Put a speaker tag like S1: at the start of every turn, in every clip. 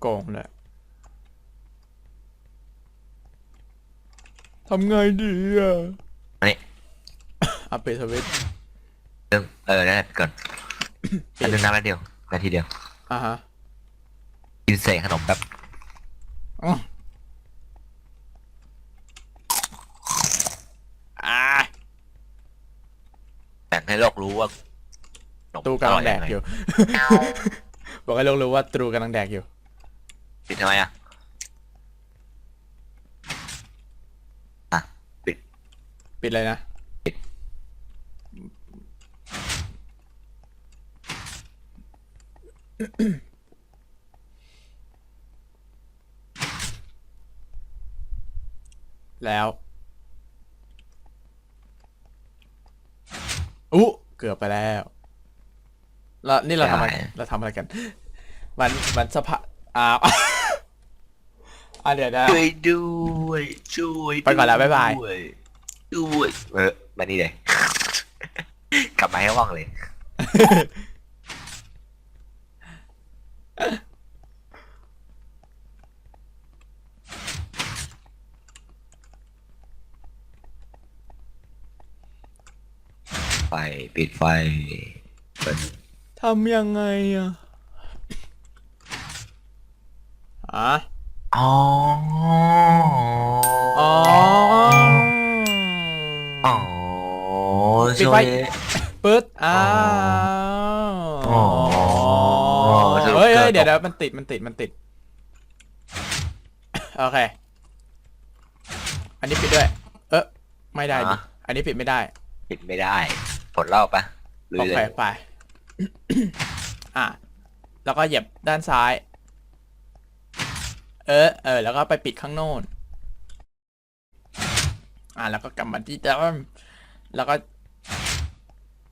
S1: โกงเลยทำไงดีอะ
S2: อันนี้
S1: เอาไปดสวิตช์
S2: เรื่องเออนั่นแหละก่อนอันนึงน้ำแล้วเดียวนาทีเดียว
S1: อะฮะ
S2: กินเศษขนมแบบ
S1: อ๋ออ่า
S2: แบ่งให้โลกรู้ว่าขนม
S1: ตูกำลังแดก
S2: ร่
S1: อยู่ บอกให้โลกรู้ว่าตรูกำลังแดกอยู่
S2: ปิดทำไมอะ อะ ปิด
S1: ปิดเลยนะแล้วอู้เกือบไปแล้วแล้วนี่เราทำอะไรเราทำอะไรกัน มัน มันสภาอ้าว อะเดี๋ยวนะ
S2: ช่วยด้วยช่วย
S1: ไปก่อนแล้วบ๊ายบาย
S2: ด้วยด้วยเออมานี่เลย กลับมาให้ว่องเลย ไฟปิดไฟเปิด
S1: ทำยังไงอะอะ
S2: อ๋อ
S1: อ๋อ
S2: อ๋อ
S1: ปิด
S2: ช่
S1: ไฟ
S2: วย
S1: ปึ๊ดอ้าว
S2: อ๋อสรุป
S1: เฮ้ยเฮ้ย
S2: เกิด
S1: เดี๋ยวเดี๋ยวมันติดมันติดมันติด โอเค อันนี้ปิดด้วย เออไม่ได้ดิ
S2: อะ
S1: อันนี้ปิดไม่ได้
S2: ปิดไม่ได้ ผลเล่าปะลุ
S1: โอย
S2: เล
S1: เค
S2: ย
S1: ไป อะ แล้วก็เหยียบด้านซ้าย เออเออแล้วก็ไปปิดข้างโน้นอะแล้วก็กลับมาที่เดิมแล้วก็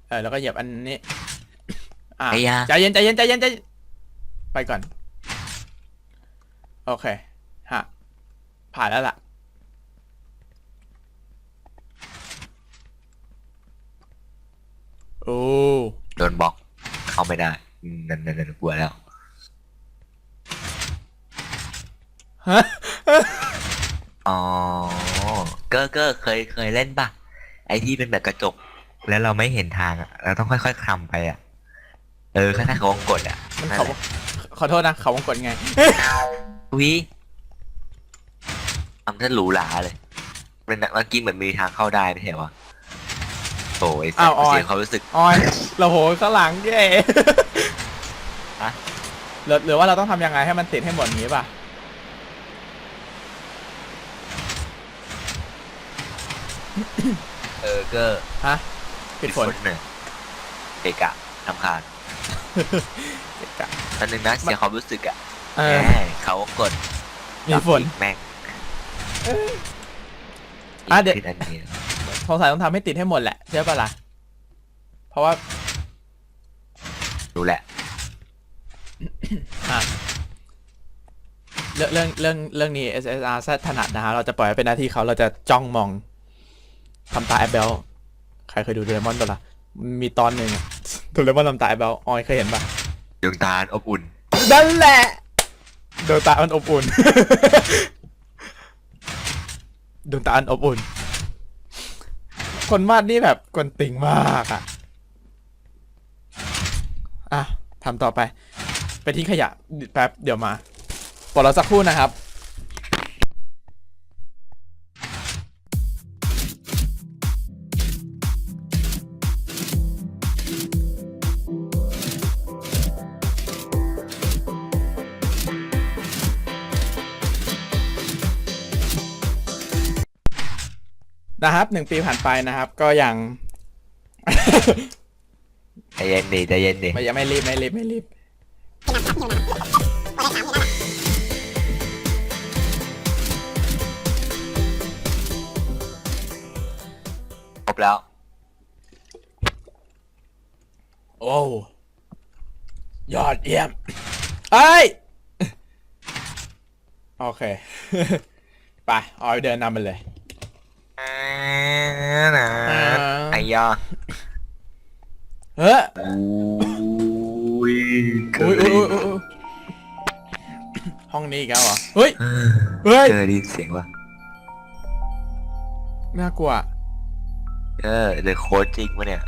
S1: เออแล้วก็เหยียบอันนี้ อะ
S2: ไอ้ยา
S1: ใจเย็นใจเย็นใจเย็นใจเย็นไปก่อน โอเคฮะผ่านแล้วล่ะ โอ้
S2: โดนบล็อก เข้าไม่ได้อืมนั่นนั่นนั่นกลัวแล้ว
S1: ฮะ
S2: อ๋อเกอร์เกอร์เคยเคยเล่นปะไอที่เป็นแบบกระจก แล้วเราไม่เห็นทางอะเราต้องค่อยๆคลำไปอะเออคล้ายๆเขาวงกดอะ
S1: มัน
S2: นั่น
S1: เขา
S2: แหละ
S1: ขอโทษนะเขาวงกดไง
S2: วิทำท่าหรูหราเลย เป็นเมื่อกี้เหมือนมีทางเข้าได้ไม่ใช่เหรอวะโอ้ย
S1: อ้าวออย
S2: เสียความรู้สึก
S1: ออยเราโหข้างหลังเย่
S2: ฮะ
S1: หรือหรือว่าเราต้องทำยังไงให้มันติดให้หมดอย่างนี้ป่ะ
S2: เออเกอร์
S1: ฮะปิดฝน
S2: หนึ่งเกะกะทำคาญ
S1: เกะกะ
S2: อันนึงนะเสียความรู้สึกอะ
S1: เอ
S2: แห
S1: อ
S2: มเขากด
S1: มีฝน
S2: จับอีกแม่ง
S1: อะเดี๋ยว
S2: ผิอันนี้
S1: สงสัยต้องทำให้ติดให้หมดแหละใช่ป่ะล่ะเพราะว่า
S2: รู้แหละ
S1: อะเรื่องเรื่องเรื่องเรื่องนี้ SSR แซดถนัดนะฮะเราจะปล่อยให้เป็นหน้าที่เขาเราจะจ้องมอง ทำตาแอบเบลใครเคยดูโดเรมอนตัวละมีตอนหนึ่งอะโดเรมอนทำตาแอบเบลออยเคยเห็นปะ
S2: ดวงตาอบอุ่น
S1: นั่นแหละดวงตาอันอบอุ่นดวงตาอันอบอุ่น คนวาดนี่แบบกวนติงมากอะอะทำต่อไป ไปทิ้งขยะแป๊บเดี๋ยวมาปลดเราสักครู่นะครับ นะครับหนึ่งปีผ่านไปนะครับ ก็ยัง
S2: ใจเย็นดิใจเย็นดิ
S1: ไม่ยังไม่รีบไม่รีบไม่รีบ
S2: ครบแล้ว
S1: โอ้ยอดเยี่ยมไอ้ย โอเค ไปออยเดินนำไปเลย
S2: ไอ้ยา
S1: เฮ้ย
S2: อุ้ยเกิ
S1: อุ้ย
S2: ด
S1: อุ้ยอุ้ยอุ้ยห้องนี้อีกแล้วเหรอ เฮ้ย เฮ้ย
S2: เจอได้ยินเสียงวะ
S1: น่ากลัว
S2: เออเดอะโค้ดจริงปะเนี่ย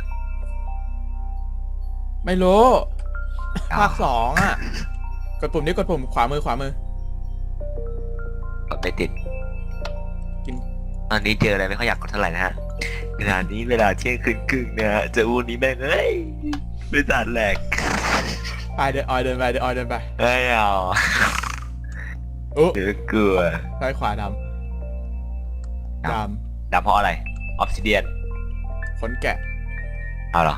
S1: ไม่รู้
S2: อ้าว
S1: ภาคสองอะ กดปุ่มนี้กดปุ่มขวามือขวามือ
S2: กดไม่ติด
S1: กิน
S2: ต อนนี้เจออะไรไม่ค่อยอยากกดเท่าไหร่นะฮะเวลานี้เวลาเที่ยงคืนครึ่งนะฮะเจออูนี้แม่งเอ้ยบริษัทแหลก
S1: ไปเดินออยเดินไปเดินออยเดินไป
S2: ไม่เอา
S1: โอ้
S2: เดี๋ยวกลัว
S1: ซ้ายขวาดำ
S2: ด
S1: ด
S2: ดำเพราะอะไรออฟซิเดียนำ
S1: ขนแกะ
S2: เอาเหรอ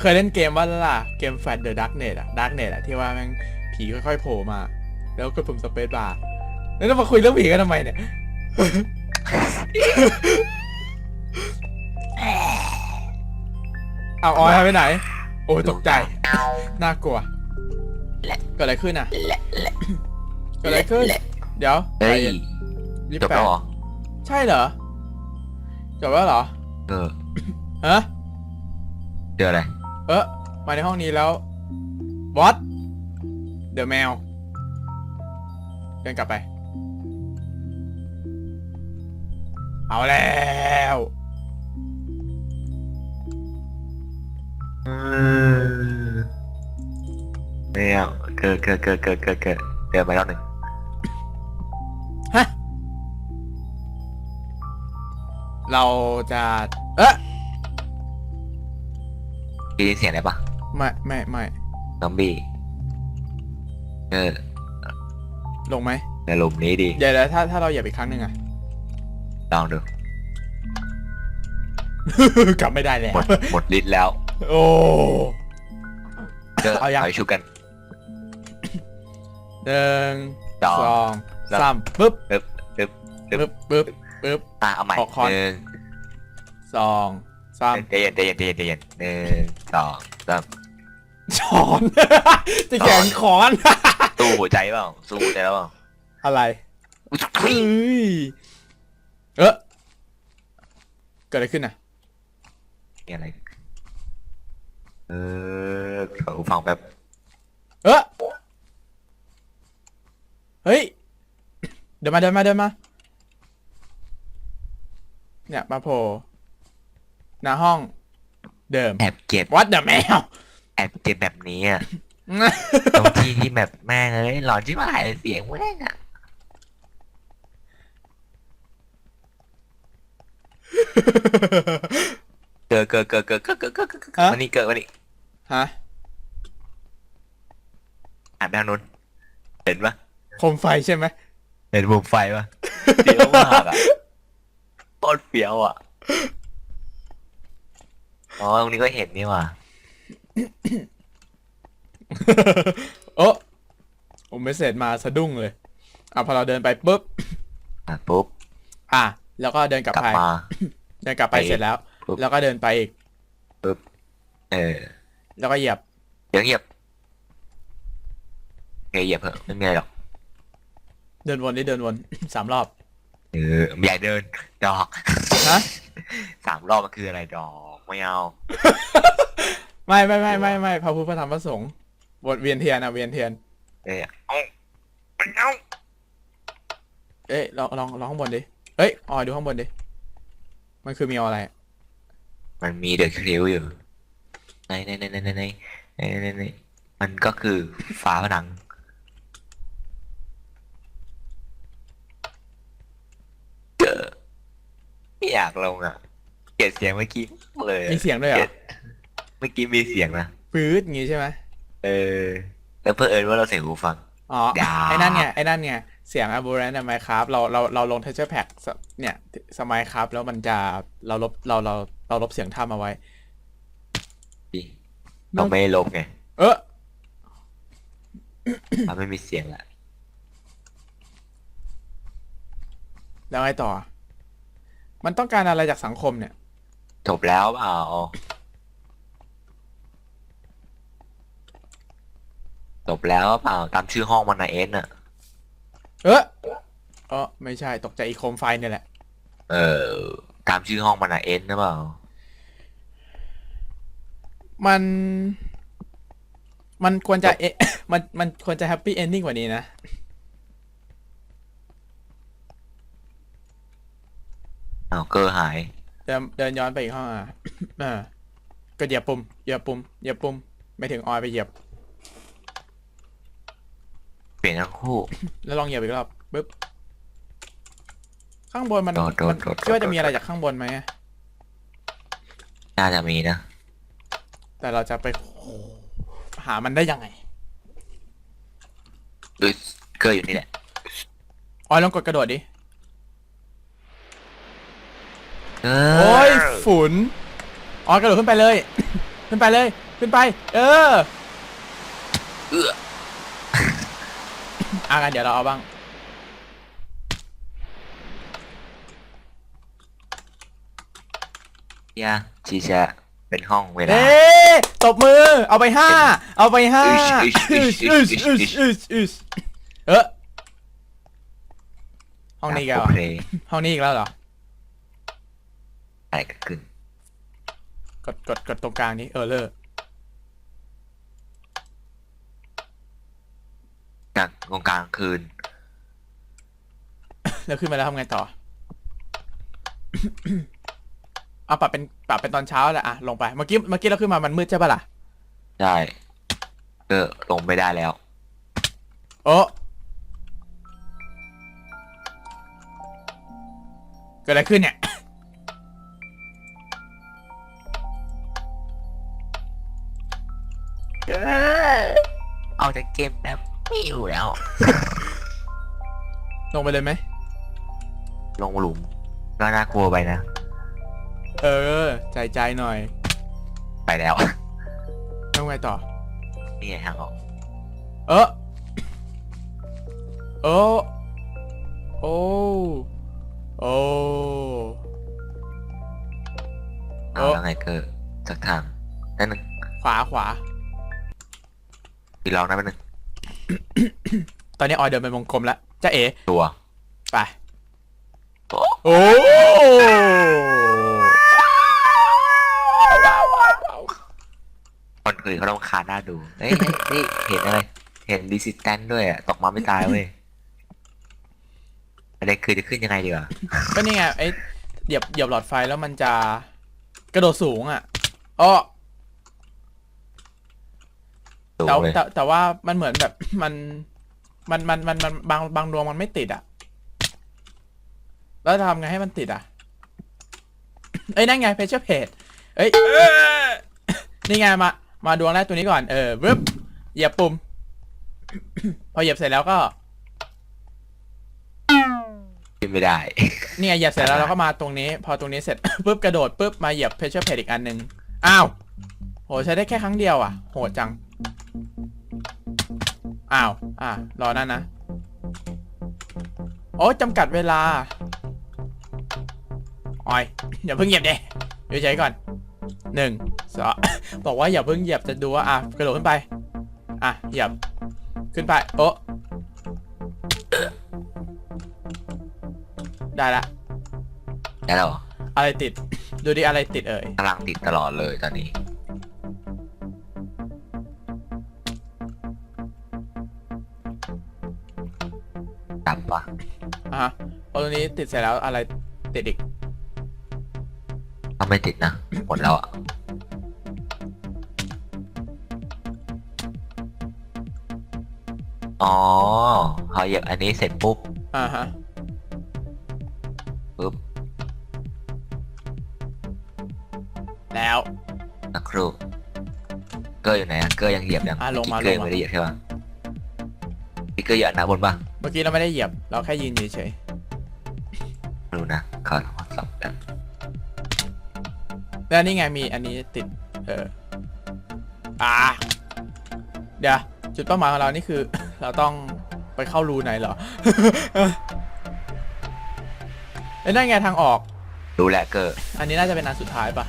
S1: เคยเล่นเกมว่าแล้วล่ะ เกมแฟดเดอะดักเน็ตอะดักเน็ตอะที่ว่าแม่งผีค่อยๆโผล่มา แล้วกดปุ่มสเปซบาร์แล้วเรามาคุยเรื่องผีกันทำไมเนี่ย เอาออยหายไปไหน โอ้ยตกใจ น่ากลัว เกิดอะไรขึ้นอะ เกิดอะไรขึ้น เดี๋ยว
S2: เฮ้ย
S1: ยี่
S2: จ
S1: สิ
S2: บบแล้วเหรอ
S1: ใช่เหรอ จบแล้วเหรอ
S2: เออ
S1: ฮะ
S2: เจออะไร
S1: เออมาในห้องนี้แล้ว what the แมว เดินกลับไป เอาแล้ว
S2: ไม่เอาเกิดเกิดเกิดเกิดเกิดเกิดเดินไปรอบหนึ่ง
S1: ฮะเราจะเอ๊ะ
S2: ได้ยินเสียงอะไรปะ
S1: ไม่ไม่ไม่
S2: ซอมบี้เออ
S1: ลงไหม
S2: ในหลุมนี้ดี
S1: เดี๋ยวเดี๋ยวถ้าถ้าเราเหยียบอีกครั้งหนึ่งอะ
S2: ลองดู
S1: กลับไม่ได้แล้ว
S2: หมดหมดฤทธิ์แล้ว
S1: โอ้
S2: เจอ
S1: เอายัง
S2: ถอยชุบกัน
S1: หนึ่ง
S2: สอง
S1: สอง
S2: สาม
S1: สามปึ๊บ
S2: ปึ๊บปึ๊บ
S1: ปึ๊บปึ๊บปึ๊บ
S2: อะเอาใหม่
S1: ออกคอน
S2: หนึ่ง
S1: สองสาม
S2: ใจเย็นใจเย็นใจเย็นใจเย็นหนึ่งสองสาม
S1: ช้อน จะแข่งขอน
S2: สู้หัวใจเปล่าสู้หัวใจแล้วเปล่า
S1: อะไร
S2: อุ๊ย
S1: เฮ้ย เออเกิดอะไรขึ้นน่ะ
S2: มีอะไร เออขอฟังแป๊บ
S1: เออเฮ้ย เดินมาเดินมาเดินมา เนี่ยมาโผล่หน้าห้อง เดิม
S2: แอบเก็บ
S1: วัดเดอะแมว
S2: แอบเก็บแบบนี้อะ ตรงที่ที่แบบแม่งเลยหลอนที่มาหายเสียงแม่งอะ เกิดเกิดเกิดเกิดเกิดเกิดเกิดเกิด
S1: ฮะ
S2: วันนี้เกิดวันนี้
S1: ฮะ
S2: อ่านไปทางนู้นเห็นปะ
S1: โคมไฟใช่ไหม
S2: เห็นมุมไฟปะเฟี้ยวมากอะโคตรเฟี้ยวอะอ๋อตรงนี้ก็เห็นนี่ว่ะ
S1: โอ้ผมเมสเซจมาสะดุ้งเลยอะพอเราเดินไปปุ๊บ
S2: อะปุ๊บ
S1: อะแล้วก็เดินกลับ
S2: กลับ
S1: ไป
S2: มา
S1: เดินกลับไป
S2: ไป
S1: เสร็จแล้ว
S2: ปุ๊บ
S1: แล้วก็เดินไปอีก
S2: เออ
S1: แล้วก็เหยียบ
S2: เดี๋ยวเหยียบโอเคเหยียบเถอะไม่มีอะไรหรอก
S1: เดินวนนี่เดินวน สามรอบ
S2: เออใหญ่เดิน ดอก
S1: ฮะ
S2: สามรอบมันคืออะไรดอกไม่เอา
S1: ไม่ไม่ไม่ไม่ไม่พระพุทธพระธรรมพระสงฆ์วนเวียนเทียนอะเวียนเทียน
S2: เอ้ยเอาไม่เอา
S1: เอ้ยลองลองลองข้างบนดิเอ้ยออยดูข้างบนดิ มันคือมีอะไร
S2: มันมีเดอะคริวอยู่ในในในในในในในในในมันก็คือฝาผนังเจอไม่อยากลงอะ เกลียดเสียงเมื่อกี้เลยอะ
S1: มีเสียงด้วยเหร
S2: เกลี
S1: อย
S2: ดเมื่อกี้มีเสียงนะ
S1: ปื๊ดอย่างงี้ใช่ไหม
S2: เออ แล้วเพื่อเอิญว่าเราใส่หูฟัง
S1: อ๋อ
S2: อย่า
S1: ไอ้นั่นไงไอ้นั่นไงเสียงอ b บูเรนในไมครับเราเราเราลงเทเชอร์แพ็กเนี่ยสมัยครับแล้วมันจะเราลบเราเราเราลบเสียงท่ามาไว้
S2: เราไม่ได้ลบไง
S1: เออ
S2: มันไม่มีเสียงละ
S1: แล้วไงต่อ มันต้องการอะไรจากสังคมเนี่ย
S2: จบแล้วเปล่า จบแล้วเปล่าตามชื่อห้องมันนะเอ็นอะ
S1: เออเออไม่ใช่ตกใจอีโคมไฟเนี่ยแหละ
S2: เออ ตามชื่อห้องมันนะเอ็นหรือเปล่า
S1: มัน มันควรจะเอะ มันมันควรจะแฮปปี้เอนดิ้งกว่านี้นะ
S2: เอาเกอร์หาย
S1: เดินเดินย้อนไปอีกห้องอะ อ่าก็เหยียบปุ่มเหยียบปุ่มเหยียบปุ่มไม่ถึงออยไปเหยียบ
S2: ปลี่ยนทั้งคู่
S1: แล้วลองเหยียบอีกรอบปึ๊บ ข้างบนมัน
S2: โดดโดด
S1: มัน
S2: โดด
S1: คิดว่า
S2: โดด
S1: จะมีอะไรจากข้างบนไหมอะ
S2: น่าจะมีนะ
S1: แต่เราจะไปหามันได้ยังไง
S2: ดูเกอร์อยู่นี่แหละ
S1: ออยลองกดกระโดดดิ
S2: เกอ
S1: โอ้ย
S2: ร์
S1: ฝุ่นออยกระโดดขึ้นไปเลย ขึ้นไปเลย ขึ้นไป เออ
S2: เอื้อ
S1: อะงั้นเดี๋ยวเราเอาบ้าง
S2: ยาชีชะเป็นห้องเวลา
S1: เอ๊ะตบมือ เอาไปห้า เอาไปห้า
S2: อึชอึชอึชอึชอึช
S1: อึชเออห้องนี้อีกแล้วเหรอ
S2: เพลย์
S1: ห้องนี้อีกแล้วเหรอ
S2: อะไรก็ขึ้น
S1: กดกดกดตรงกลางนี้เออเลอ
S2: จากตรงกลางคืน
S1: แล้วขึ้นมาแล้วทำไงต่อ เอาปรับเป็นปรับเป็นตอนเช้าแหละอะลงไป เมื่อกี้เมื่อกี้เราขึ้นมามันมืดใช่ปะล่ะ
S2: ได้เกอร์ลงไม่ได้แล้ว
S1: โอ้เกิดอะไรขึ้นเนี่ย
S2: เอาจากเกมแบบ ไม่อยู่แล้ว
S1: ลงไปเลยไหม
S2: ลงหลุมก็น่ากลัวไปนะ
S1: เออ ใจใจหน่อย
S2: ไปแล้ว
S1: ต้องไงต่อ
S2: นี่ไงทางออก
S1: เออโอ้โอ้โอ้
S2: เอา
S1: เออ
S2: แล้วไงเกอร์สักทางนั่นหนึ่ง
S1: ขวาขวา
S2: พี่ลองนะแป๊บนึง
S1: ตอนนี้ออยเดินเป็นวงกลมแล้วจ้าเอ๋
S2: ตัว
S1: ไป
S2: โอ้
S1: โอ้
S2: คนอื่นเขาต้องคานหน้าดูเฮ้ยเฮ้ยนี่เห็นอะไร เห็นดิสิแตนด้วยอะ ตกมาไม่ตายเว้ยอะไรคือจะขึ้นยังไงดีวะ
S1: ก็นี่ไงไอ้เหยียบเหยียบหลอดไฟแล้วมันจะกระโดดสูงอะอ้อ
S2: สูง
S1: แต่
S2: เลย
S1: แต่แต่ว่ามันเหมือนแบบ มันมันมันมันมันบางบางดวงมันไม่ติดอะ แล้วจะทำไงให้มันติดอะ เอ้ยนั่นไงเพชเชอร์เพจเอ้ยนี่ไงมา มาดวงแรกตัวนี้ก่อน เออวึบเหยียบปุ่ม พอเหยียบเสร็จแล้วก็
S2: ขึ้นไม่ได้
S1: นี่ไงเหยียบเสร็จแล้วเราก็มาตรงนี้ พอตรงนี้เสร็จ ปุ๊บกระโดดปุ๊บมาเหยียบเพชเชอร์เพจอีกอันหนึ่งอ้าวโหใช้ได้แค่ครั้งเดียวอะ โหดจัง อ้าว อะ รอนั่นนะ โอ้จำกัดเวลาออยอย่าเพิ่งเหยียบเด้เดี๋ยวใช้ก่อนหนึ่งสองบอกว่าอย่าเพิ่งเหยียบจะดูว่าอะกระโดดขึ้นไป อะ เหยียบ ขึ้นไป โอ้ได้ละ
S2: ได้แล้วเหรอ
S1: อะไรติด ดูดิอะไรติดเอ่ย
S2: กำลังติดตลอดเลยตอนนี้ ดับปะ
S1: อะฮะพอตรงนี้ติดเสร็จแล้วอะไรติดอีก
S2: ถ้าไม่ติดนะ หมดแล้วอะ อ๋อพอเหยียบอันนี้เสร็จปุ๊บ
S1: อ่าฮะ
S2: ปุ๊บ
S1: แล้ว
S2: สักครู่เกอร์อยู่ไหนอะเกอร์ยังเหยียบยัง
S1: อะลงมา
S2: เกอร์
S1: ลงมา
S2: ยังไม่ได้เหยียบใช่ปะพี่เกอร์เหยียบนะบนปะ
S1: เมื่อกี้เราไม่ได้เหยียบ เราแค่ยืนเฉย
S2: ไม่รู้นะขอทดสอบกัน
S1: ๆแล้วนี่ไงมีอันนี้ติด เอออ่าเดี๋ยว จุดเป้าหมายของเรานี่คือ เราต้องไปเข้ารูไหนเหรอ เอ้ยนั่นไงทางออก
S2: รู้แหละเกอร์
S1: อันนี้น่าจะเป็นอันสุดท้ายปะ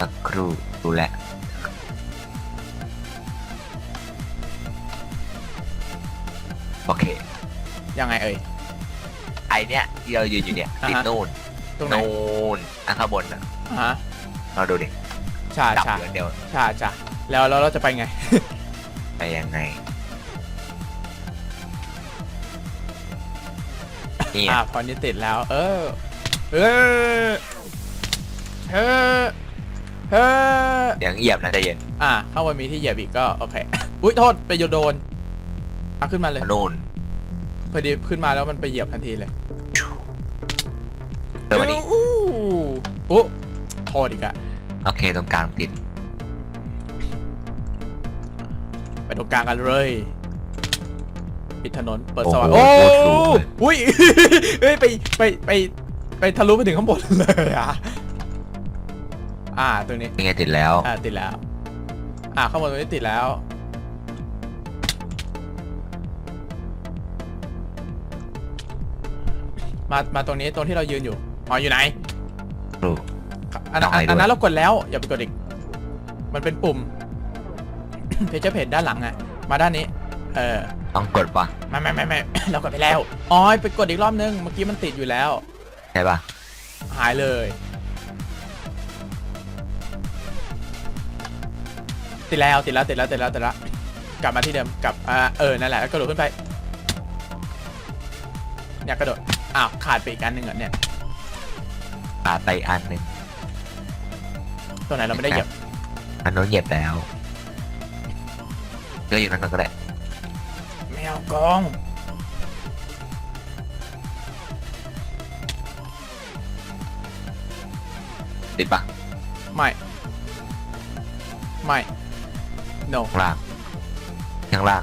S2: สักครู่รู้แหล
S1: ยังไงเอ่ย
S2: ไอเนี้ยที่เรายืนอยู่เนี่ย
S1: อ่าฮะ
S2: ติดนู่น
S1: ตรงไหน
S2: นู่นอันข้างบนอะ
S1: อ่าฮะ
S2: เราดูดิ
S1: ใช่
S2: ดับ
S1: ใช่
S2: เหลือเดียว
S1: ใช่ใช่แล้วแล้วเราจะไปไง
S2: ไปยังไงนี่ไง
S1: อ่าพอนี้ติดแล้ว เออ เออเฮ้อเฮ้อ
S2: เดี๋ยวเหยียบนะใจเย็น
S1: อะข้างบนมีที่เหยียบอีกก็โอเค อุ้ยโทษไปโยนโดนเอาขึ้นมาเลย
S2: นู่น
S1: พ อดีขึ้นมาแล้วมันไปเหยียบทันทีเลย
S2: เดินมาดิ
S1: อู้อู้โทษอีกอะ
S2: โอเคตรงกลางติด
S1: ไปตรงกลางกันเลยปิดถนนเปิด
S2: โอ้
S1: ซ
S2: โห
S1: อยโอ้
S2: โคตรสูงเลย
S1: อุ้ยเฮ้ยไปไปไปไปทะลุไปถึงข้างบนเลยอะอ่าตรงนี้
S2: นี่ไงติดแล้ว
S1: อ่าติดแล้ว อ่าข้างบนตรงนี้ติดแล้ว มามาตรงนี้ตรงที่เรายืนอยู่อ๋ออยู่ไหน
S2: ดู
S1: อันนั้น
S2: ต้องให้ด้วย
S1: อันนั้นเรากดแล้วอย่าไปกดอีก มันเป็นปุ่ม เพจเพจด้านหลังอะมาด้านนี้ เออ
S2: ต้องกดปะ
S1: ไม่ไม่ไม่ไม่ เรากดไปแล้วอ๋อไปกดอีกรอบนึงเมื่อกี้มันติดอยู่แล้ว
S2: ใช่ปะ
S1: หายเลย ติดแล้วติดแล้วติดแล้วติดแล้วติดแล้วกลับมาที่เดิมกลับอ่าเออนั่นแหละแล้วกระโดดขึ้นไปเนี่ยกระโดด อ้าวขาดไปอีกอันหนึ่งเหรอเนี่ย
S2: ขาดไปอันหนึ่ง
S1: ตัวไหนเราไม่ได้เหยียบ
S2: อันโน้นเหยียบแล้วก็อยู่นั่นก่อนก็ได้
S1: แมวกอง
S2: ติดปะ
S1: ไม่ ไม่ no
S2: ข้างล่างข้างล่าง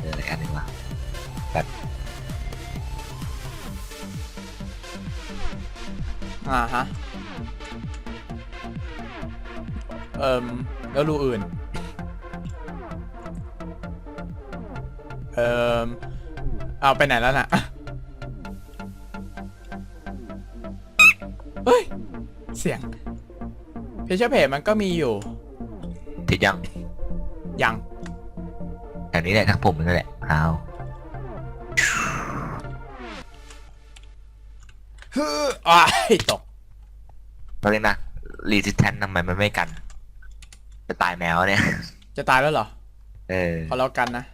S2: เอออะไรอันหนึ่งวะ
S1: อ่าฮะ เอ่มแล้วรูอื่น เอ่มเอาไปไหนแล้วน่ะ เฮ้ย เสียง เพจเพจมันก็มีอยู่
S2: ติดยัง
S1: ยัง
S2: แถวนี้แหละทั้งผมนั่นแหละเอา
S1: ฮึอ้ายตก
S2: เราเรียกนะรีสิสแทนทำไมมันไม่กัน จะตายแมวเนี่ย
S1: จะตายแล้วเหรอ
S2: เออ
S1: พอแล้วกันนะ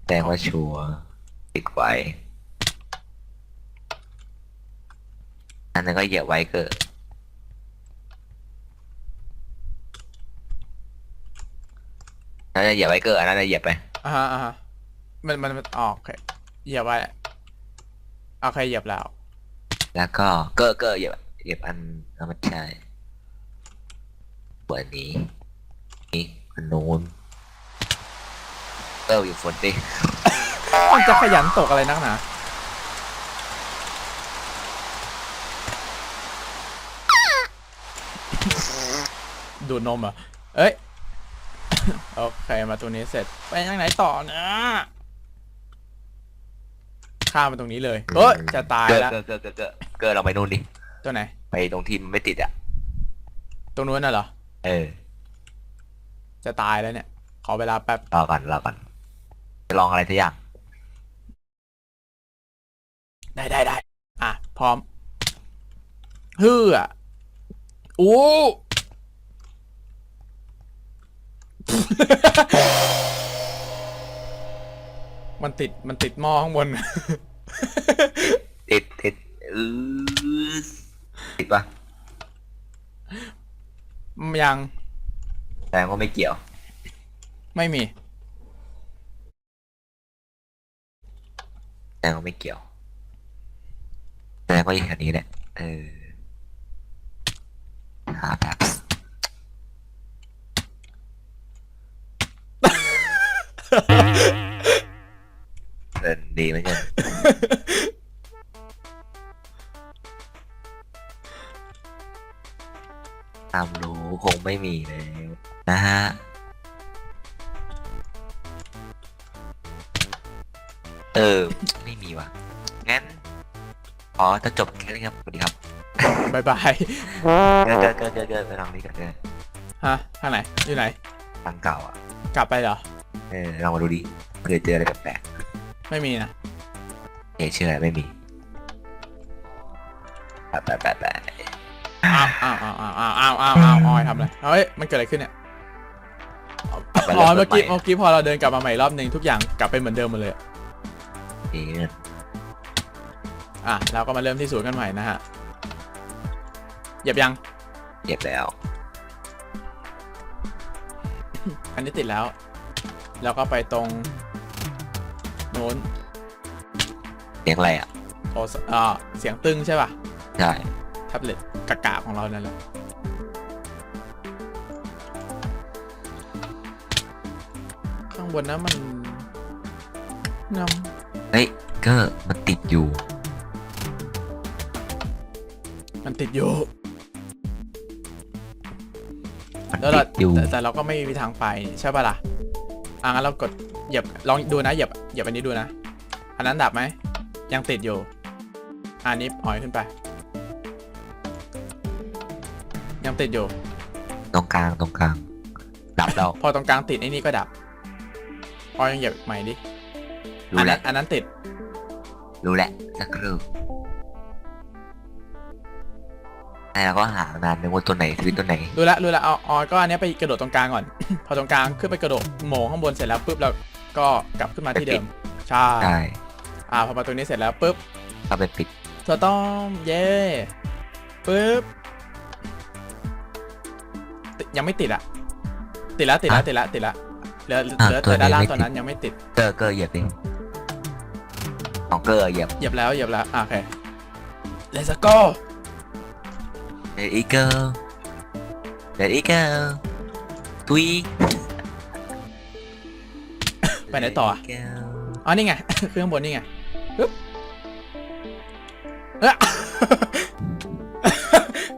S2: แสดงว่าชัวร์ติดไว้อันนั้นก็เหยียบไว้เกิดนั่นจะเหยียบไว้เกิดอันนั้นจะเหยียบไป
S1: อ่าฮะอ่าฮะมันมันมันอ๋อโอเคเหยียบไว้ โอเคเหยียบแล้ว
S2: แล้วก็เกิดเกิดเหยียบเหยียบอันนั้นมันใช่เปิดนี้นี่อันนู้นเกิดอยู่ฝนดิ
S1: มันจะขยันตกอะไรนักหนาดูดนมเหรอะเอ้ย โอเค มาตัวนี้เสร็จ ไปทางไหนต่อนะ ข้ามมาตรงนี้เลยเอ้ยจะตาย
S2: เกิด
S1: แล้ว
S2: เกิดเกิดเกิดเกิดเกิดเราไปนู่นดิ
S1: ตัวไหน
S2: ไปตรงที่มันไม่ติดอะ
S1: ตรงนู้นน่ะเหรอ
S2: เออ
S1: จะตายแล้วเนี่ย ขอเวลาแป๊บ
S2: รอก่อนรอก่อนจะลองอะไรสักอย่าง
S1: ได้ได้ได้อะ พร้อมเฮือโอ้ มันติดมันติดหม้อข้างบน
S2: ติดติดเออติดปะ
S1: ยัง
S2: แสดงว่าไม่เกี่ยว
S1: ไม่มี
S2: แสดงว่าไม่เกี่ยวแสดงว่าอยู่แถวนี้แหละเออหาแบบ เดินดีเหมือนกันตามรู้คงไม่มีแล้วนะฮะเออ ไม่มีว่ะ งั้น อ๋อ จะจบแค่นี้ครับสวัสดีครับ
S1: บายบาย
S2: เกิดเกิดเกิดเกิดเกิดไปลองนี้กันเกิด
S1: ฮะทางไหน อยู่ไหน
S2: ทางเก่าอะ
S1: กลับไปเหรอ
S2: เออลองมาดูดิเผื่อเจออะไรแปลก
S1: ไม่มีนะ
S2: ๆเฮ้ยเชื่อไม่มีแปะแปะแปะแปะ
S1: อ้าวอ้าวอ้าวอ้าวอ้าวอ้าวอ้าวอ้าวออยทำอะไรเฮ้ยมันเกิดอะไรขึ้นเนี่ย
S2: กลับมา
S1: อ๋อ
S2: เริ่
S1: เมื่อกี้
S2: ต้นให
S1: เมื่อกี้พอเราเดินกลับมาใหม่รอบหนึ่งทุกอย่างกลับไปเหมือนเดิมหมดเลยอะ
S2: เอ๊ะ
S1: อะเราก็มาเริ่มที่ศูนย์กันใหม่นะฮะเหยียบยัง
S2: เก็บแล้ว
S1: อันนี้ติดแล้ว แล้วก็ไปตรง โน้น
S2: เสียงอะไรอะ
S1: โอสอ่าเสียงตึงใช่ป่ะ
S2: ใช่
S1: แท็บเล็ตกากาของเรานั่นแหละข้างบนนั้นมันน
S2: เฮ้ยเกอร์มันติดอยู่ำ
S1: มันติดอยู่
S2: มัน
S1: แล้ว
S2: ติ
S1: เรา
S2: ดอยู่
S1: แต่แต่เราก็ไม่มีทางไปนี่ใช่ป่ะล่ะอะงั้นเรากดเหยียบลองดูนะเหยียบ เหยียบอันนี้ดูนะ อันนั้นดับไหม ยังติดอยู่ อันนี้อ่อยขึ้นไป ยังติดอยู่
S2: ตรงกลางตรงกลาง ดับแล้ว
S1: พอตรงกลางติดไอ้นี่ก็ดับออยยังเหยียบใหม่ดิ
S2: รู้
S1: อัน
S2: แล้
S1: นั้
S2: วน
S1: อันนั้นติด
S2: รู้แล้วสักครู่แต่เราก็หานานนึกว่าตัวไหนคือตัวไหน
S1: รู้แล้วรู้แล้วเอาออยก็อันเนี้ยไปกระโดดตรงกลางก่อน พอตรงกลางขึ้นไปกระโดดโหมข้างบนเสร็จแล้วปุ๊บเรา ก็กลับขึ้นมาที่เดิม ใช่
S2: ใช่
S1: อ่าพอมาตรงนี้เสร็จแล้วปุ๊บ
S2: ก็เป็นปิด
S1: สตอมเย่ปุ๊บติดยังไม่ติดอะติดแล้วติดแล้วติดแล้วติดแล้วเหลือเหลือแต่ด้านล่างตัวนั้นยังไม่ติด
S2: เกอร์เกอร์เหยียบเองของเกอร์เหยียบ
S1: เหยียบแล้วเหยียบแล้วอะโอเค let's go
S2: เดดอีเกอร์เดดอีเกอร์ทุย
S1: ไปไหนต่ออะ
S2: Let it go
S1: อ๋อนี่ไงเครื่องบนนี่ไงปึ๊บเอ้อ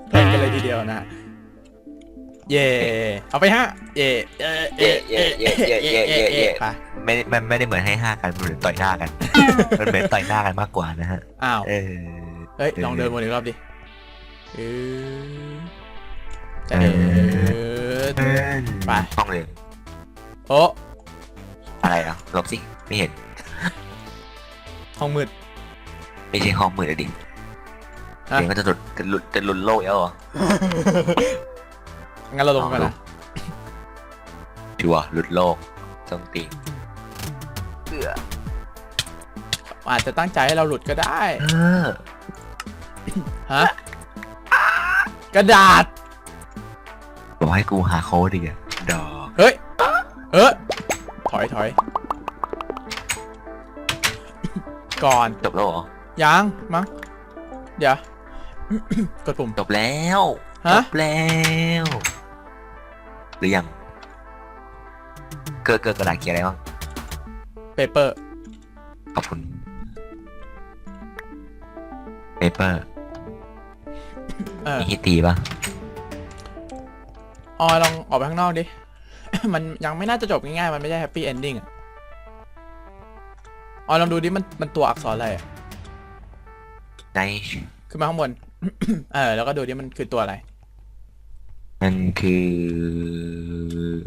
S1: เพลินกันเลยทีเดียวนะเย่เอาไปฮะเย่เย่เย่เย่เย่เย่เย่เย่เย่ไป
S2: ไม่ได้มันไม่ได้เหมือนให้ห้ากันมันเหมือนต่อยหน้ากัน มันเหมือนต่อยหน้ากันมากกว่านะฮะ
S1: อ้าว
S2: เออ
S1: เฮ้ย
S2: เออ
S1: ลองเดินวนอีกรอบดิเออจะ
S2: เอ
S1: เดินไป
S2: ห้องเรียน
S1: โอ้
S2: อะไรอะหลบสิ ไม่เห็น
S1: ห้องมืด
S2: ไม่ใช่ห้องมืดอะดิ
S1: ฮะ
S2: เดี๋ยวก็จะหลุดจะหลุดจะหลุดโลกแล้วเหรอ
S1: งั้นเราลงกันนะ
S2: ชัวร์หลุดโลกจงตีเอือ
S1: อาจจะตั้งใจให้เราหลุดก็ได้
S2: เออ
S1: ฮะกระดาษ
S2: บอกให้กูหาโค้ดดิอะดอก
S1: เฮ้ยเออ ถอยถอย ก่อน
S2: จบแล้วเหรอ
S1: ยังมั้ง เดี๋ยว กดปุ่ม
S2: จบแล้ว
S1: ฮะ
S2: จบแล้ว หรือยัง เกิดเกิดกระดาษเขียนอะไรบ้าง
S1: เปเปอร์
S2: ขอบคุณ เปเปอร์
S1: เออ
S2: มีฮิตตีปะ
S1: ออยลองออกไปข้างนอกดิ มันยังไม่น่าจะจบง่ายๆ มันไม่ใช่แฮปปี้เอนดิ้งอะออยลองดูดิมันมันตัวอักษรอะไรอะ
S2: ใน
S1: ขึ้นมาข้างบน เออ แล้วก็ดูดิมันคือตัวอะไร
S2: มันคือ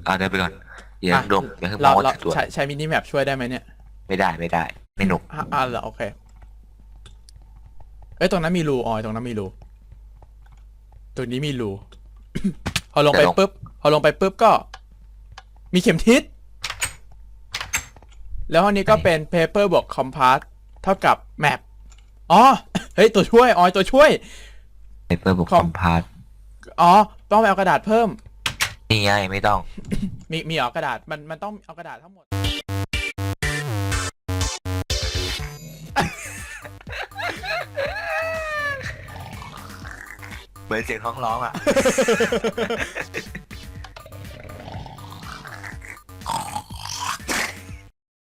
S2: อ่าเดินไปก่อนอย่า
S1: อะ
S2: ดมอย่าเพิ่งม
S1: เรา
S2: องว่า
S1: เรา
S2: คือตัว
S1: ใช้ใช้มินิแมปช่วยได้ไหมเนี่ย
S2: ไม่ได้ไม่ได้ ไม่หนุก
S1: อะอ่าเหรอโอเค เอ้ยตรงนั้นมีรูออยตรงนั้นมีรูตรงนี้มีรู พอลงไปปุ๊บพอลงไปปุ๊บก็ มีเข็มทิศ แล้วห้องนี้ก็เป็น paper บวก compass เท่ากับ map อ๋อ เฮ้ย ตัวช่วย ออย ตัวช่วย
S2: เปเปอร์บุก
S1: ค
S2: ค
S1: อ
S2: อ
S1: ม
S2: มพาร์ต
S1: อ๋อ ต้องไปเอากระดาษเพิ่ม
S2: นี่ไงไม่ต้อง
S1: มีมีเหรอกระดาษมันมันต้องเอากระดาษทั้งหมด
S2: เหมือนเสียงท้องร้องอะ